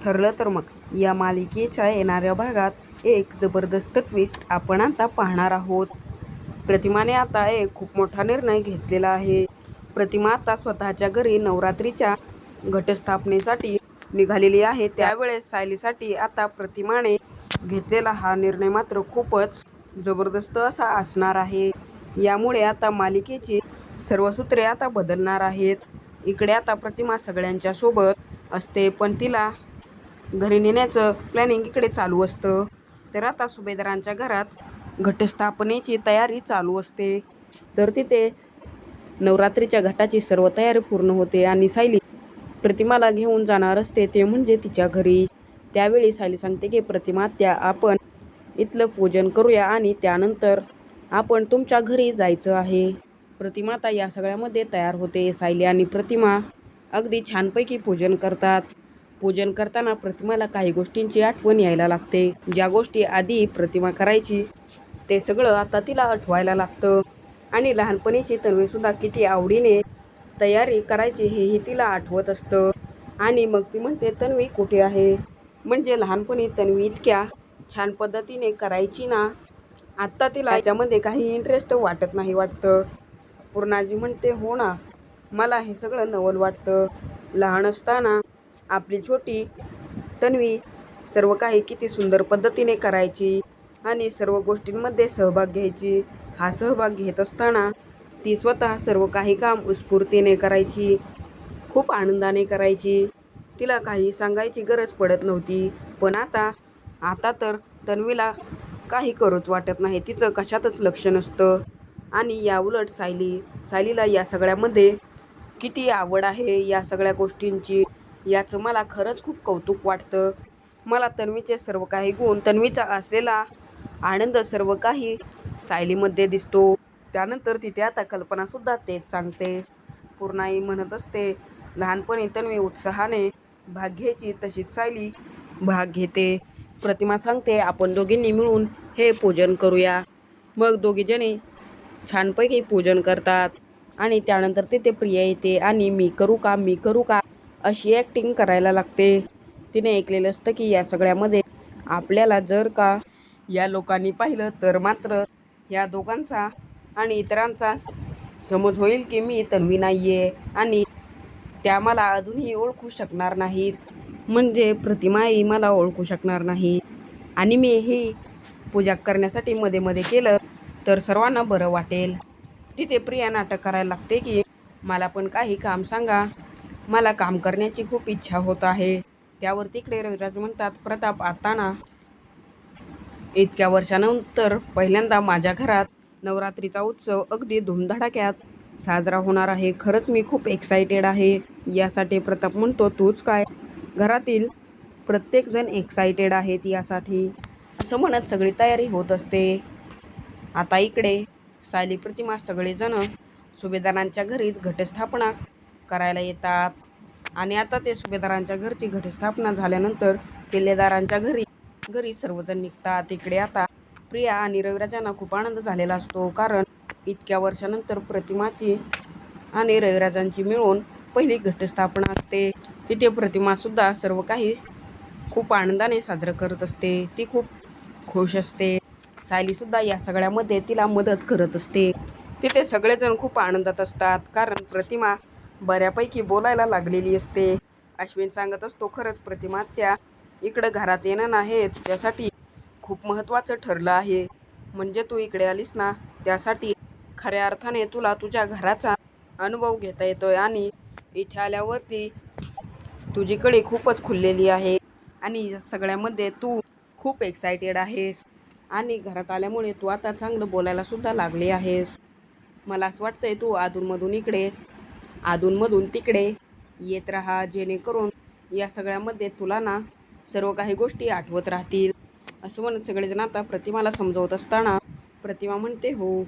ठरलं तर मग. या मालिकेच्या येणाऱ्या भागात एक जबरदस्त ट्विस्ट आपण आता पाहणार आहोत. प्रतिमाने आता एक खूप मोठा निर्णय घेतलेला आहे. प्रतिमा आता स्वतःच्या घरी नवरात्रीच्या घटस्थापनेसाठी निघालेली आहे. त्यावेळेस सायलीसाठी आता प्रतिमाने घेतलेला हा निर्णय मात्र खूपच जबरदस्त असा असणार आहे. यामुळे आता मालिकेची सर्व सूत्रे आता बदलणार आहेत. इकडे आता प्रतिमा सगळ्यांच्या सोबत असते पण तिला घरी नेण्याचं प्लॅनिंग इकडे चालू असतं. तर आता सुभेदारांच्या घरात घटस्थापनेची तयारी चालू असते. तर तिथे नवरात्रीच्या घटाची सर्व तयारी पूर्ण होते आणि सायली प्रतिमाला घेऊन जाणार असते ते म्हणजे तिच्या घरी. त्यावेळी सायली सांगते की प्रतिमा त्या आपण इथलं पूजन करूया आणि त्यानंतर आपण तुमच्या घरी जायचं आहे. प्रतिमाता या सगळ्यामध्ये तयार होते. सायली आणि प्रतिमा अगदी छानपैकी पूजन करतात. पूजन करताना प्रतिमाला काही गोष्टींची आठवण यायला लागते. ज्या गोष्टी आधी प्रतिमा करायची ते सगळं आता तिला आठवायला लागतं. आणि लहानपणीची तन्वीसुद्धा किती आवडीने तयारी करायची हेही तिला आठवत असतं. आणि मग ती म्हणते तन्वी कुठे आहे? म्हणजे लहानपणी तन्वी इतक्या छान पद्धतीने करायची ना आत्ता तिला याच्यामध्ये काही इंटरेस्ट वाटत नाही वाटतं. पूर्णाजी म्हणते हो ना मला हे सगळं नवल वाटतं. लहान असताना आपली छोटी तन्वी सर्व काही किती सुंदर पद्धतीने करायची आणि सर्व गोष्टींमध्ये सहभाग घ्यायची. हा सहभाग घेत असताना ती स्वतः सर्व काही काम उत्स्फूर्तीने करायची खूप आनंदाने करायची. तिला काही सांगायची गरज पडत नव्हती पण आता आता तर तन्वीला काही करूच वाटत नाही. तिचं कशातच लक्ष नसतं. आणि या उलट सायली सायलीला या सगळ्यामध्ये किती आवड आहे या सगळ्या गोष्टींची? याचं मला खरंच खूप कौतुक वाटतं. मला तन्वीचे सर्व काही गुण तन्वीचा असलेला आनंद सर्व काही सायलीमध्ये दिसतो. त्यानंतर तिथे आता कल्पनासुद्धा तेच सांगते. पूर्णाई म्हणत असते लहानपणी तन्वी उत्साहाने भाग घ्यायची तशीच सायली भाग घेते. प्रतिमा सांगते आपण दोघींनी मिळून हे पूजन करूया. मग दोघीजणी छानपैकी पूजन करतात. आणि त्यानंतर तिथे प्रिया येते आणि मी करू का? मी करू का? अशी ॲक्टिंग करायला लागते. तिने ऐकलेलं असतं की या सगळ्यामध्ये आपल्याला जर का या लोकांनी पाहिलं तर मात्र या दोघांचा आणि इतरांचा समज होईल की मी तन्वी नाही आहे आणि त्या मला अजूनही ओळखू शकणार नाहीत. म्हणजे प्रतिमाही मला ओळखू शकणार नाही. आणि मी ही पूजा करण्यासाठी मध्ये मध्ये केलं तर सर्वांना बरं वाटेल. तिथे प्रिया नाटक करायला लागते की मला पण काही काम सांगा. मला काम करण्याची खूप इच्छा होत आहे. त्यावर तिकडे रविराज म्हणतात प्रताप आता ना. इतक्या वर्षानंतर पहिल्यांदा माझ्या घरात नवरात्रीचा उत्सव अगदी धुमधडाक्यात साजरा होणार आहे. खरंच मी खूप एक्सायटेड आहे. यासाठी प्रताप म्हणतो तूच काय? घरातील प्रत्येकजण एक्सायटेड आहेत यासाठी. असं म्हणत सगळी तयारी होत असते. आता इकडे सायली प्रतिमा सगळेजण सुभेदारांच्या घरीच घटस्थापना करायला येतात. आणि आता ते सुभेदारांच्या घरची घटस्थापना झाल्यानंतर किल्लेदारांच्या घरी घरी सर्वजण निघतात. इकडे आता प्रिया आणि रविराजांना खूप आनंद झालेला असतो. कारण इतक्या वर्षानंतर प्रतिमाची आणि रविराजांची मिळून पहिली घटस्थापना असते. तिथे प्रतिमासुद्धा सर्व काही खूप आनंदाने साजरं करत असते. ती खूप खुश असते. सायलीसुद्धा या सगळ्यामध्ये तिला मदत करत असते. तिथे सगळेजण खूप आनंदात असतात. कारण प्रतिमा बऱ्यापैकी बोलायला लागलेली असते. अश्विन सांगत असतो खरंच प्रतिमा त्या इकडं घरात येणं नाही तुझ्यासाठी खूप महत्त्वाचं ठरलं आहे. म्हणजे तू इकडे आलीस ना? त्यासाठी खऱ्या अर्थाने तुला तुझ्या घराचा अनुभव घेता येतोय आणि इथे आल्यावरती तुझीकडे खूपच खुललेली आहे. आणि सगळ्यामध्ये तू खूप एक्सायटेड आहेस. आणि घरात आल्यामुळे तू आता चांगलं बोलायला सुद्धा लागली आहेस. मला असं वाटतंय तू अधूनमधून इकडे अधूनमधून तिकडे येत राहा जेणेकरून या सगळ्यामध्ये तुला ना सर्व काही गोष्टी आठवत राहतील. असं म्हणत सगळेजण आता प्रतिमाला समजवत असताना प्रतिमा म्हणते हो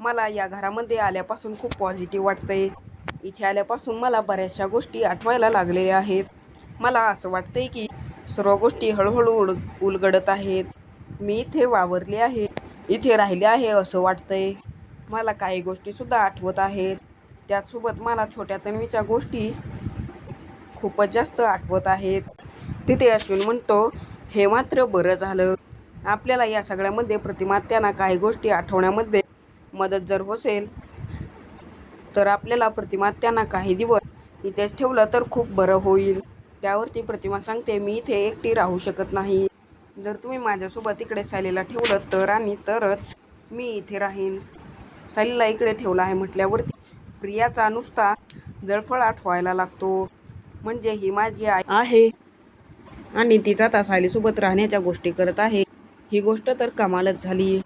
मला या घरामध्ये आल्यापासून खूप पॉझिटिव्ह वाटतंय. इथे आल्यापासून मला बऱ्याचशा गोष्टी आठवायला लागलेल्या आहेत. मला असं वाटतंय की सर्व गोष्टी हळूहळू उल उलगडत आहेत. मी इथे वावरले आहे इथे राहिले आहे असं वाटतंय. मला काही गोष्टीसुद्धा आठवत आहेत. त्याचसोबत मला छोट्या तन्वीच्या गोष्टी खूपच जास्त आठवत आहेत. तिथे अश्विन म्हणतो हे मात्र बरं झालं. आपल्याला या सगळ्यामध्ये प्रतिमात्यांना काही गोष्टी आठवण्यामध्ये मदत जर होसेल तर आपल्याला प्रतिमात्यांना काही दिवस इथेच ठेवलं तर खूप बरं होईल. त्यावरती प्रतिमा सांगते मी इथे एकटी राहू शकत नाही. जर तुम्ही माझ्यासोबत इकडे सालीला ठेवलं तर आणि तरच मी इथे राहीन. सालीला इकडे ठेवलं आहे म्हटल्यावरती प्रियाचा नुसता जळफळाट व्हायला लागतो. म्हणजे ही माझी आई आहे. आणि तिचा आता सायलीसोबत राहण्याच्या गोष्टी करत आहे. ही गोष्ट तर कमालच झाली.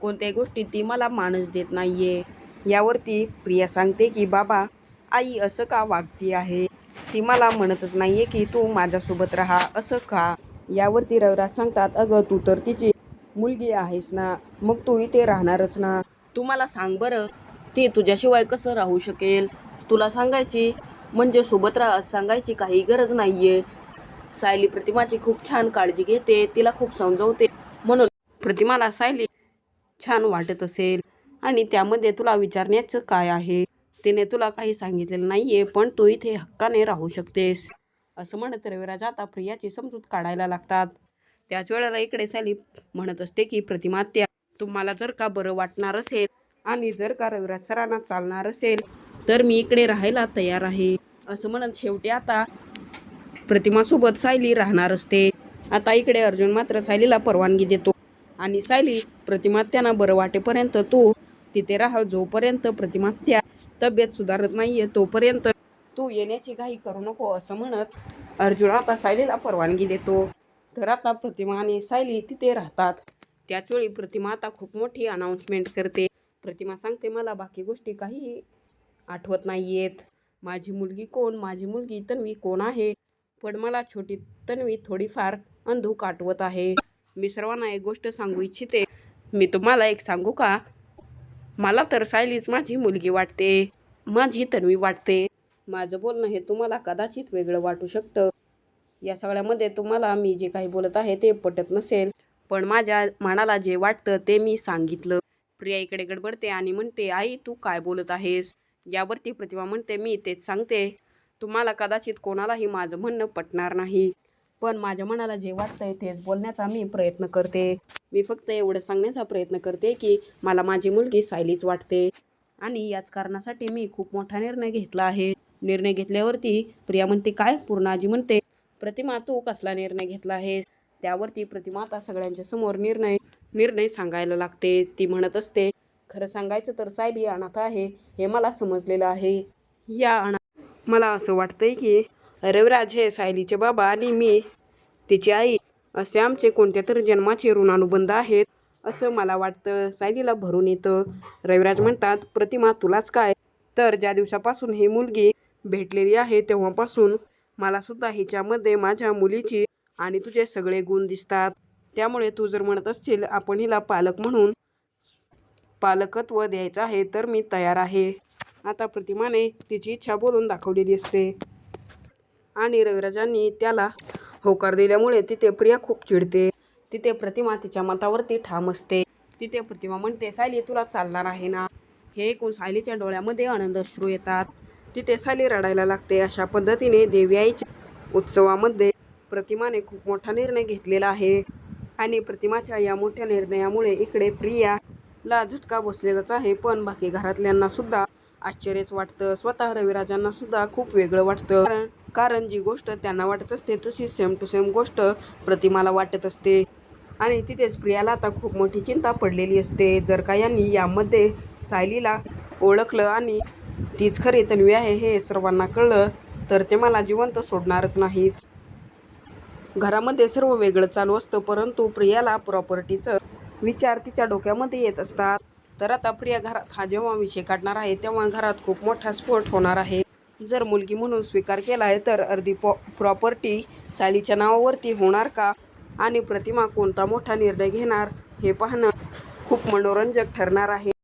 कोणत्याही गोष्टी ती मला मानच देत नाहीये. यावरती प्रिया सांगते की बाबा आई असं का वागती आहे? ती मला म्हणतच नाहीये की तू माझ्यासोबत राहा. असं का? यावरती रविराज सांगतात अगं तू तर तिची मुलगी आहेस ना. मग तू इथे राहणारच ना. तुम्हाला सांग बरं ती तुझ्याशिवाय कसं राहू शकेल? तुला सांगायची? म्हणजे सोबत राहा सांगायची काही गरज नाहीये. सायली प्रतिमाची खूप छान काळजी घेते. तिला खूप समजवते. म्हणून प्रतिमाला सायली छान वाटत असेल. आणि त्यामध्ये तुला विचारण्याचं काय आहे? तिने तुला काही सांगितलेलं नाही आहे पण तू इथे हक्काने राहू शकतेस. असं म्हणत रविराज आता प्रियाची समजूत काढायला लागतात. त्याच वेळेला इकडे सायली म्हणत असते की प्रतिमा त्या तुम्हाला जर का बरं वाटणार असेल आणि जर का रविराज सरांना चालणार असेल तर मी इकडे राहायला तयार आहे. असं म्हणत शेवटी आता प्रतिमासोबत सायली राहणार असते. आता इकडे अर्जुन मात्र सायलीला परवानगी देतो. आणि सायली प्रतिमा त्यांना बरं वाटेपर्यंत तू तिथे राहा जोपर्यंत प्रतिमा त्या तब्येत सुधारत नाहीये तोपर्यंत तू येण्याची घाई करू नको असं म्हणत अर्जुन आता सायलीला परवानगी देतो. तर आता प्रतिमा आणि सायली तिथे राहतात. त्याचवेळी प्रतिमा आता खूप मोठी अनाऊन्समेंट करते. प्रतिमा सांगते मला बाकी गोष्टी काही आठवत नाही आहेत माझी मुलगी कोण? माझी मुलगी तन्वी कोण आहे? पण मला छोटी तन्वी थोडीफार अंधूक आठवत आहे. मी सर्वांना एक गोष्ट सांगू इच्छिते. मी तुम्हाला एक सांगू का? मला तर सायलीच माझी मुलगी वाटते. माझी तन्वी वाटते. माझं बोलणं हे तुम्हाला कदाचित वेगळं वाटू शकतं. या सगळ्यामध्ये तुम्हाला मी जे काही बोलत आहे ते पटत नसेल. पण माझ्या मनाला जे वाटतं ते मी सांगितलं. प्रिया इकडे गडबडते आणि म्हणते आई तू काय बोलत आहेस? यावरती प्रतिमा म्हणते मी तेच सांगते. तुम्हाला कदाचित कोणालाही माझं म्हणणं पटणार नाही. पण माझ्या मनाला जे वाटतंय तेच बोलण्याचा मी प्रयत्न करते. मी फक्त एवढं सांगण्याचा प्रयत्न करते की मला माझी मुलगी सायलीच वाटते. आणि याच कारणासाठी मी खूप मोठा निर्णय घेतला आहे. निर्णय घेतल्यावरती प्रिया म्हणते काय? पूर्णाजी म्हणते प्रतिमा तू कसला निर्णय घेतला आहेस? त्यावरती प्रतिमा आता सगळ्यांच्या समोर निर्णय निर्णय सांगायला लागते. ती म्हणत असते खरं सांगायचं तर सायली अनाथ आहे हे मला समजलेलं आहे. या अना मला असं वाटतंय की रविराज हे सायलीचे बाबा आणि मी तिची आई असे आमचे कोणत्या तरी जन्माचे ऋणानुबंध आहेत असं मला वाटतं. सायलीला भरून येतं. रविराज म्हणतात प्रतिमा तुलाच काय? तर ज्या दिवसापासून ही मुलगी भेटलेली आहे तेव्हापासून मला सुद्धा हिच्यामध्ये माझ्या मुलीची आणि तुझे सगळे गुण दिसतात. त्यामुळे तू जर म्हणत असशील आपण हिला पालक म्हणून पालकत्व द्यायचं आहे तर मी तयार आहे. आता प्रतिमाने तिची इच्छा बोलून दाखवलेली असते. आणि रविराजांनी त्याला होकार दिल्यामुळे तिथे प्रिया खूप चिडते. तिथे प्रतिमा तिच्या मतावरती ठाम असते. तिथे प्रतिमा म्हणते सायली तुला चालणार आहे ना? हे ऐकून सायलीच्या डोळ्यामध्ये आनंद अश्रू येतात. तिथे सायली रडायला लागते. अशा पद्धतीने देवी आईच्या उत्सवामध्ये प्रतिमाने खूप मोठा निर्णय घेतलेला आहे. आणि प्रतिमाच्या या मोठ्या निर्णयामुळे इकडे प्रियाला झटका बसलेलाच आहे. पण बाकी घरातल्यांना सुद्धा आश्चर्यच वाटतं. स्वतः रविराजांना सुद्धा खूप वेगळं वाटतं. कारण कारण जी गोष्ट त्यांना वाटत असते तशी सेम टू सेम गोष्ट प्रतिमाला वाटत असते. आणि तिथेच प्रियाला आता खूप मोठी चिंता पडलेली असते. जर का यांनी यामध्ये सायलीला ओळखलं आणि तीच खरी तन्वी आहे हे सर्वांना कळलं तर ते मला जिवंत सोडणारच नाहीत. घरामध्ये सर्व वेगळं चालू असतं परंतु प्रियाला प्रॉपर्टीचं विचार तिच्या डोक्यामध्ये येत असतात. तर आता प्रिया घरात हा जेव्हा विषय काढणार आहे तेव्हा घरात खूप मोठा स्फोट होणार आहे. जर मुलगी म्हणून स्वीकार केला आहे तर अर्धी पॉ प्रॉपर्टी सालीच्या नावावरती होणार का? आणि प्रतिमा कोणता मोठा निर्णय घेणार हे पाहणं खूप मनोरंजक ठरणार आहे.